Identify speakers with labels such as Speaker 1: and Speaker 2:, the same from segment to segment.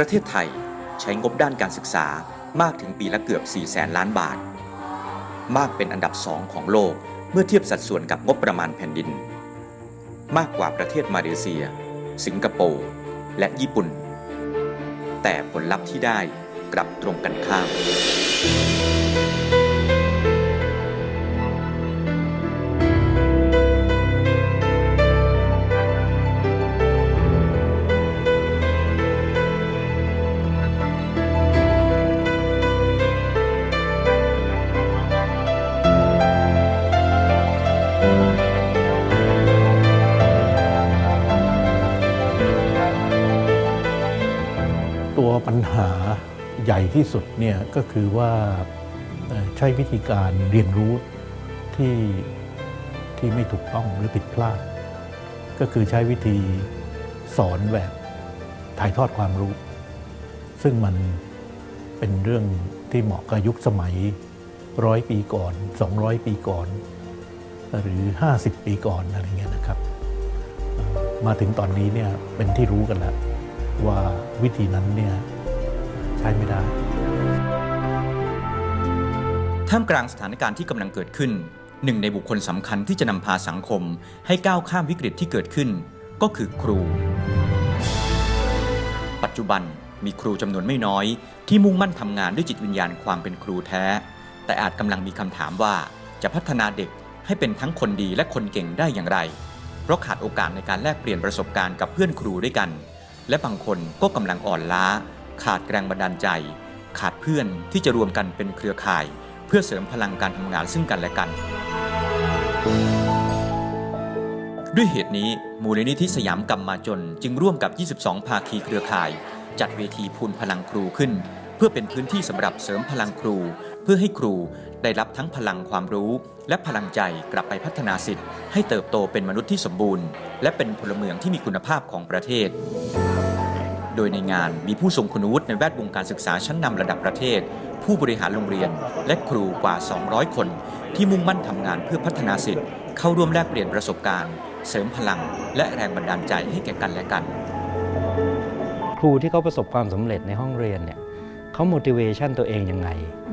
Speaker 1: ประเทศไทยใช้งบด้านการศึกษามากถึงปีละเกือบ 4 แสนล้านบาท มากเป็นอันดับสองของโลกเมื่อเทียบสัดส่วนกับงบประมาณแผ่นดิน มากกว่าประเทศมาเลเซีย สิงคโปร์ และญี่ปุ่น แต่ผลลัพธ์ที่ได้กลับตรงกันข้าม
Speaker 2: ตัวปัญหาใหญ่ที่สุดเนี่ยก็คือว่าใช้วิธีการเรียนรู้ที่ที่ไม่ถูกต้องหรือผิดพลาด ก็คือใช้วิธีสอนแบบถ่ายทอดความรู้ ซึ่งมันเป็นเรื่องที่เหมาะกับยุคสมัยร้อยปีก่อน 200 ปีก่อน หรือ 50 ปีก่อนอะไรเงี้ยนะครับ มาถึงตอนนี้เนี่ยเป็นที่รู้กันแล้ว ว่าวิธีนั้นเนี่ยใช้ไม่ได้
Speaker 1: ท่ามกลางสถานการณ์ที่กำลังเกิดขึ้น หนึ่งในบุคคลสำคัญที่จะนำพาสังคม ให้ก้าวข้ามวิกฤตที่เกิดขึ้น ก็คือครู ปัจจุบันมีครูจำนวนไม่น้อย ที่มุ่งมั่นทำงานด้วยจิตวิญญาณความเป็นครูแท้ แต่อาจกำลังมีคำถามว่าจะพัฒนาเด็กให้เป็นทั้งคนดีและคนเก่งได้อย่างไร เพราะขาดโอกาสในการแลกเปลี่ยนประสบการณ์กับเพื่อนครูด้วยกัน และบางคนก็กำลังอ่อนล้า ขาดแรงบันดาลใจ ขาดเพื่อนที่จะรวมกันเป็นเครือข่าย เพื่อเสริมพลังการทำงานซึ่งกันและกัน ด้วยเหตุนี้มูลนิธิสยามกรรมมาจนจึงร่วมกับ 22 ภาคีเครือข่าย จัดเวทีพูนพลังครูขึ้น เพื่อเป็นพื้นที่สำหรับเสริมพลังครู เพื่อให้ครูได้รับทั้งพลังความรู้ และพลังใจกลับไปพัฒนาสิทธิ์ให้เติบโตเป็นมนุษย์ที่สมบูรณ์ และเป็นพลเมืองที่มีคุณภาพของประเทศ โดยในงานมีผู้ทรงคุณวุฒิในแวดวงการศึกษาชั้นนำระดับประเทศ ผู้บริหารโรงเรียน และครูกว่า 200 คน ที่มุ่งมั่นทำงานเพื่อพัฒนาสิทธิ์เข้าร่วมแลกเปลี่ยนประสบการณ์ เสริมพลัง และแรงบันดาลใจให้แก่กันและกัน
Speaker 3: ครูที่เขาประสบความสำเร็จในห้องเรียนเนี่ย เขา motivation ตัวเองยังไง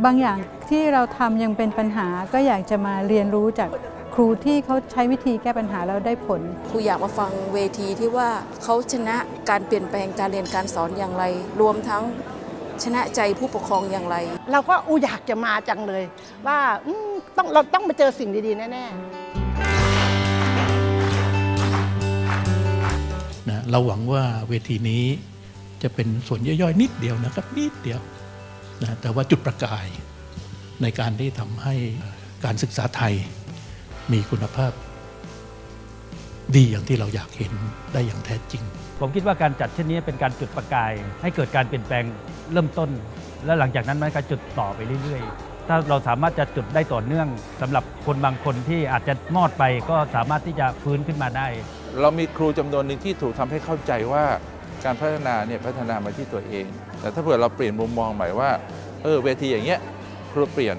Speaker 4: บางอย่างที่เราทำยังเป็นปัญหาก็อยากจะมาเรียนรู้จากครูที่เขาใช้วิธีแก้ปัญหาแล้วได้ผล
Speaker 5: ครูอยากมาฟังเวทีที่ว่าเขาชนะการเปลี่ยนแปลงการเรียนการสอนอย่างไร รวมทั้งชนะใจผู้ปกครองอย่างไร
Speaker 6: เราก็อูอยากจะมาจังเลย ว่าอืมต้องเราต้องมาเจอสิ่งดีๆ แน่ๆ
Speaker 2: นะเราหวังว่าเวทีนี้ จะเป็นส่วนย่อยๆนิดเดียวนะครับ นิดเดียวนะแต่ว่าจุดประกายในการที่ทำให้การศึกษาไทยมีคุณภาพดีอย่างที่เราอยากเห็นได้อย่างแท้จริง
Speaker 7: ผมคิดว่าการจัดเช่นนี้เป็นการจุดประกาย ให้เกิดการเปลี่ยนแปลงเริ่มต้น แล้วหลังจากนั้นมันก็จุดต่อไปเรื่อย ๆ ถ้าเราสามารถจะจุดได้ต่อเนื่องสำหรับคนบางคนที่อาจจะมอดไปก็สามารถที่จะฟื้นขึ้นมาได้
Speaker 8: เรามีครูจำนวนหนึ่งที่ถูกทำให้เข้าใจว่า การพัฒนาเนี่ยพัฒนามาที่ตัวเอง แต่ถ้าเผื่อเราเปลี่ยนมุมมองใหม่ว่าเออเวทีอย่างเงี้ยครูเปลี่ยน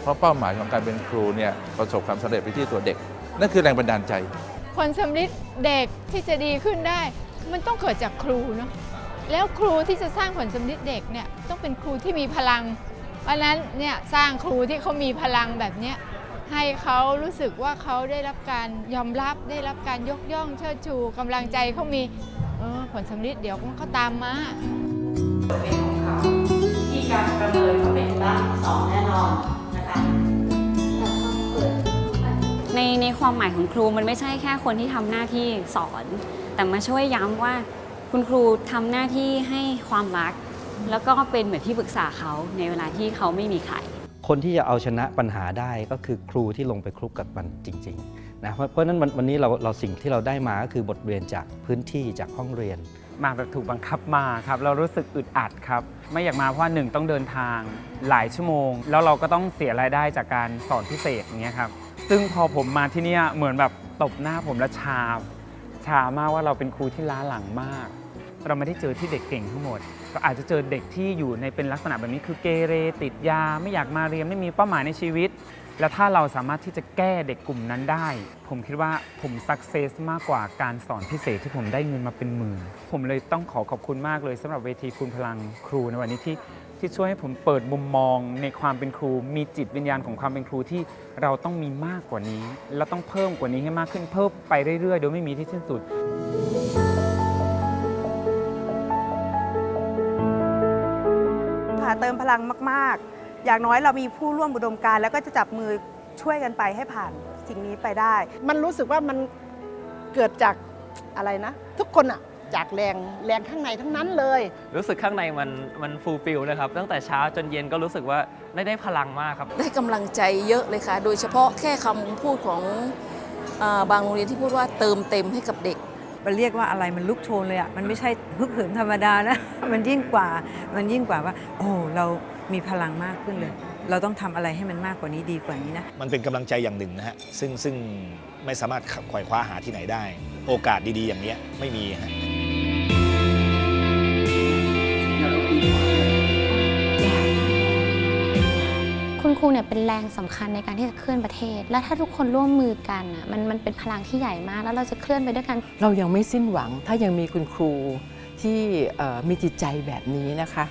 Speaker 8: เพราะเป้าหมายของการเป็นครูเนี่ยประสบความสำเร็จไปที่ตัวเด็ก นั่นคือแรงบันดาลใจ
Speaker 9: ผลสำลิดเด็กที่จะดีขึ้นได้ มันต้องเกิดจากครูเนาะแล้วครูที่จะสร้างผลสำลิดเด็กเนี่ยต้องเป็นครูที่มีพลังเพราะฉะนั้นเนี่ยสร้างครูที่เขามีพลังแบบเนี้ยให้เขารู้สึกว่าเขาได้รับการยอมรับได้รับการยกย่องเชิดชูกำลังใจเขามี เออผลสำลิดเดี๋ยวมันก็ตามมา
Speaker 10: ที่การประเมินเขาเป็นด้านสองแน่นอนนะคะ
Speaker 11: ในในความหมายของครูมันไม่ใช่แค่คนที่ทำหน้าที่สอน แต่มาช่วยย้ำว่าคุณครูทำหน้าที่ให้ความรัก แล้วก็เป็นเหมือนที่ปรึกษาเขาในเวลาที่เขาไม่มีใคร
Speaker 3: คนที่จะเอาชนะปัญหาได้ก็คือครูที่ลงไปคลุกกับมันจริง ๆ นะเพราะฉะนั้นวันนี้เราเราสิ่งที่เราได้มาก็คือบทเรียนจากพื้นที่จากห้องเรียน
Speaker 7: มาแบบถูกบังคับมาครับ เรารู้สึกอึดอัดครับ ไม่อยากมาเพราะหนึ่งต้องเดินทางหลายชั่วโมง แล้วเราก็ต้องเสียรายได้จากการสอนพิเศษอย่างเงี้ยครับซึ่งพอผมมาที่เนี่ยเหมือนแบบตบหน้าผมแล้วชาชามากว่าเราเป็นครูที่ล้าหลังมาก เราไม่ได้เจอที่เด็กเก่งทั้งหมด ก็อาจจะเจอเด็กที่อยู่ในเป็นลักษณะแบบนี้คือเกเรติดยา ไม่อยากมาเรียนไม่มีเป้าหมายในชีวิต และถ้าเราสามารถที่จะแก้เด็กกลุ่มนั้นได้ ผมคิดว่าผมสักเซสมากกว่าการสอนพิเศษที่ผมได้เงินมาเป็นหมื่น ผมเลยต้องขอขอบคุณมากเลยสำหรับเวทีคุณพลังครูในวันนี้ที่ที่ช่วยให้ผมเปิดมุมมองในความเป็นครู มีจิตวิญญาณของความเป็นครูที่เราต้องมีมากกว่านี้ และต้องเพิ่มกว่านี้ให้มากขึ้นเพิ่มไปเรื่อยๆ โดยไม่มีที่สิ้นสุด
Speaker 12: ค่ะเติมพลังมาก ๆ อย่างน้อยเรามีผู้ร่วมอุดมการณ์แล้วก็จะจับมือช่วยกันไปให้ผ่านสิ่งนี้ไปได้
Speaker 6: มันรู้สึกว่ามันเกิดจากอะไรนะ ทุกคนอะจากแรงแรงข้างในทั้งนั้นเลย
Speaker 13: รู้สึกข้างในมันมันฟูลฟิลเลยครับ ตั้งแต่เช้าจนเย็นก็รู้สึกว่าได้ได้พลังมากครับ
Speaker 5: ได้กำลังใจเยอะเลยค่ะ โดยเฉพาะแค่คำพูดของอาบางโรงเรียนที่พูดว่าเติมเต็มให้กับเด็ก
Speaker 14: มันเรียกว่าอะไรมันลุกโชนเลยอะ มันไม่ใช่ฮึกเหิมธรรมดานะ มันยิ่งกว่า มันยิ่งกว่าว่า โอ้ เรา มีพลังมากขึ้นเลย เราต้องทำอะไรให้มันมากกว่านี้ดีกว่านี้นะ
Speaker 15: มันเป็นกำลังใจอย่างหนึ่งนะฮะ ซึ่งซึ่งไม่สามารถไขว่คว้าหาที่ไหนได้ โอกาสดีๆ อย่างเนี้ยไม่มีฮะ
Speaker 16: คุณครูเนี่ยเป็นแรงสำคัญในการที่จะเคลื่อนประเทศ และถ้าทุกคนร่วมมือกันอะมันมันเป็นพลังที่ใหญ่มาก แล้วเราจะเคลื่อนไปด้วยกัน
Speaker 17: เรายังไม่สิ้นหวัง ถ้ายังมีคุณครูที่เอ่อมีจิตใจแบบนี้นะคะ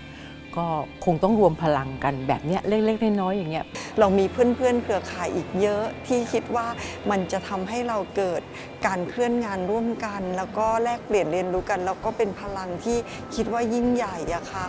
Speaker 17: ก็คงต้องรวมพลังกันแบบเนี้ยเล็กๆน้อยๆอย่างเงี้ย
Speaker 18: เรามีเพื่อนๆ เครือข่ายอีกเยอะที่คิดว่ามันจะทำให้เราเกิดการเคลื่อนงานร่วมกัน แล้วก็แลกเปลี่ยนเรียนรู้กัน แล้วก็เป็นพลังที่คิดว่ายิ่งใหญ่อะค่ะ